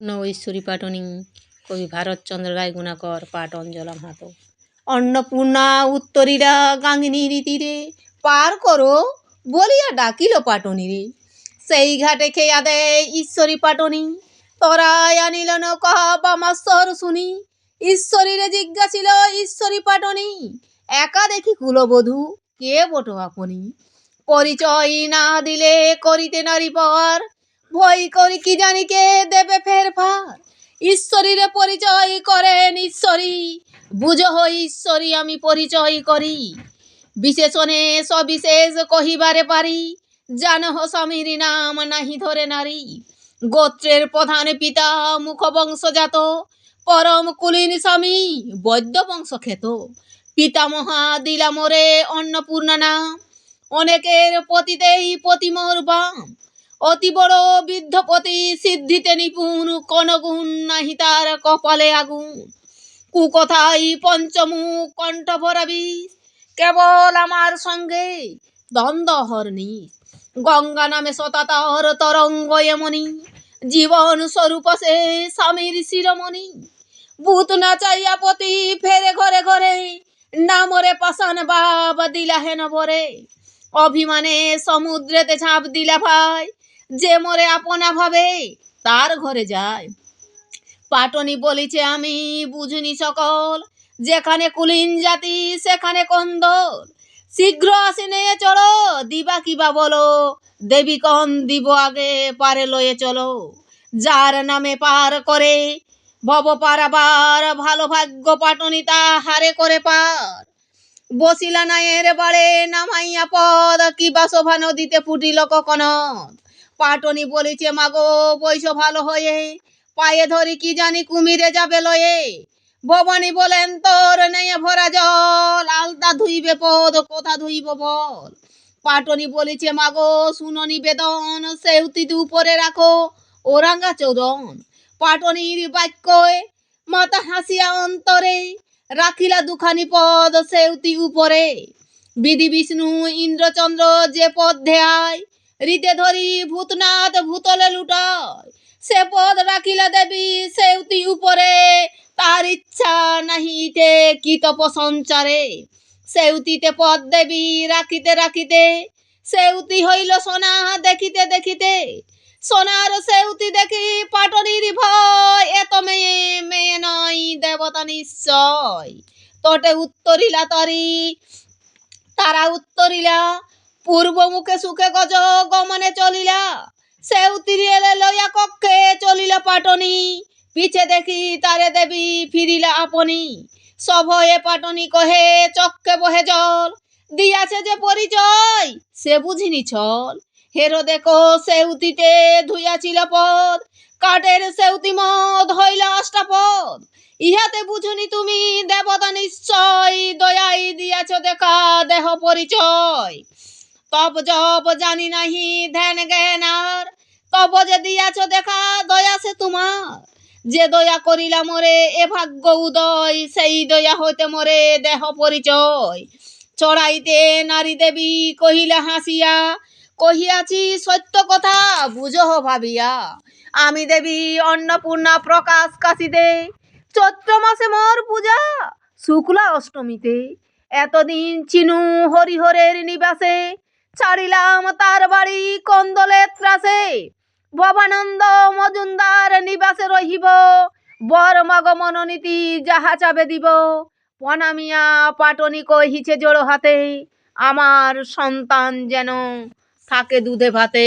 নৈশ্বরী পাটনি, কবি ভারতচন্দ্র রায় গুণাকর পাট অঞ্জলাম হাত। অন্নপূর্ণা উত্তরীরা গাঙ্গিনীর তীরে পার করো বলিয়া ডাকিল পাটনি রে সেই ঘাটে খেয়া দেয় ঈশ্বরী পাটনি, তরাই আনিল নৌকা বামাস্তর শুনি ঈশ্বরীরে জিজ্ঞাসিল ঈশ্বরী পাটনি, একা দেখি কুলবধূ, কে বটো আপনি? পরিচয় না দিলে করিতে নারী পাওয়ার ভয় করি কি জানি কে দেবে ফের ফার ঈশ্বরীরে পরিচয় করেন ঈশ্বরী। বুঝো হই ঈশ্বরী, আমি পরিচয় করি। বিশেষণে সবিশেষ কহিবারে পারি। জানহ স্বামীর নাম, নাহি ধরে নারী। গোত্রের প্রধান পিতা মুখ বংশজাত পরম কুলীন স্বামী, বৈদ্য বংশ খেত পিতামহা দিলা মোরে অন্নপূর্ণা নাম। অনেকের পতিতেই পতিমোর বাম। অতি বড় বৃদ্ধপতি সিদ্ধিতে নিপুণ, কনগুণ নাহি তার কপালে আগুন। কুকথাই পঞ্চমুখ কণ্ঠ ভরা বিষ কেবল আমার সঙ্গে দ্বন্দ্ব হরনি গঙ্গা নামে শতাতর তরঙ্গ এমনি, জীবন স্বরূপ সে স্বামীর শিরমণি। ভূত নাচাইয়া পতি ফেরে ঘরে ঘরে, নামরে পাশান বাবা দিলা হেন ভরে অভিমানে সমুদ্রেতে ঝাঁপ দিলা ভাই যে মরে আপনা ভাবে তার ঘরে যায়। পাটনি বলিছে, আমি বুঝিনি সকল। যেখানে কুলিন জাতি, সেখানে কন্দল। শীঘ্র আসি নিয়ে চলো। দিবা কিবা বলো। দেবী কন দিব আগে, পারে লয়ে চলো। যার নামে পার করে, ভব পারাবার ভালো ভাগ্য পাটনি তা হারে করে পার। বসিলা নায়ের বাড়ে, নামাইয়া পদ। কিবা শোভা নদীতে ফুটিল কখনত পাটনি বলিছে, মাগো, বৈশ ভালো হয়ে, পায়ে ধরি কি জানি কুমিরে যাবে লয়ে। ভবানী বলেন, তোর নেই ভরা জল, আলতা ধুইবে পদ, কোথা ধুইব বল? পাটনি বলিছে, মাগো, শুনো নিবেদন সেউতিতে উপরে রাখো, ওরাঙ্গা চৌদন। পাটনির বাক্যে মাতা হাসিয়া অন্তরে রাখিলা দুখানি পদ, সেউতি উপরে। বিধি বিষ্ণু, ইন্দ্রচন্দ্র যে পদ দেয় হৃদে ধরি ভূতনাথ ভূতলে লুটায় সে পদ রাখিলা দেবী সেউতি উপরে। তার ইচ্ছা নাহিতে কি তপ সঞ্চারে সেউতিতে পদ দেবী রাখিতে রাখিতে। সেউতি হইল সোনা দেখিতে দেখিতে। সোনার সেউতি দেখি পাটনির ভয়। এত মেয়ে মেয়ে নয় দেবতা নিশ্চয়। তটে উত্তরিলা তরি, তারা উত্তরিলা পূর্ব মুখে সুখে গজ গমনে চলিলা। সেউতিরি এলে লইয়া কক্ষে চলিলা পাটনি। পিছে দেখি তারে দেবী ফিরিলা আপনি। সভয়ে পাটনি কহে চক্কে বহে জল। দিয়াছে যে পরিচয়, সে বুঝিনি ছল। হেরো দেখো, সেউতিতে ধুইয়াছিল পদ। কাঠের সেউতি মদ হইল অষ্টাপদ। ইহাতে বুঝুনি তুমি, দেবতা নিশ্চয়, দয়াই দিয়াছ দেখা দেহ পরিচয়। তব জব জানি নাহি ধ্যান জ্ঞানার। তব যে দিয়াছ দেখা দয়া সে তোমার। যে দয়া করিলা মোরে এ ভাগ্য উদয়, সেই দয়া হইতে মোরে দেহ পরিচয়। চড়াইতে নারী দেবী কহিলা হাসিয়া, কহিয়াছি সত্য কথা বুঝহ ভাবিয়া। আমি দেবী অন্নপূর্ণা প্রকাশ কাশিতে, চৈত্র মাসে মোর পূজা শুক্লা অষ্টমীতে। এতদিন চিনু হরিহরের নিবাসে ছাড়িলাম তার বাড়ি কন্দলে ত্রাসে। ভবানন্দ মজুমদার নিবাসে রহিব। বর মগ মনোনীতি যাহা চাবে দিব। পনামিয়া পাটনি কহিছে জোড়ো হাতে, আমার সন্তান যেন থাকে দুধে ভাতে।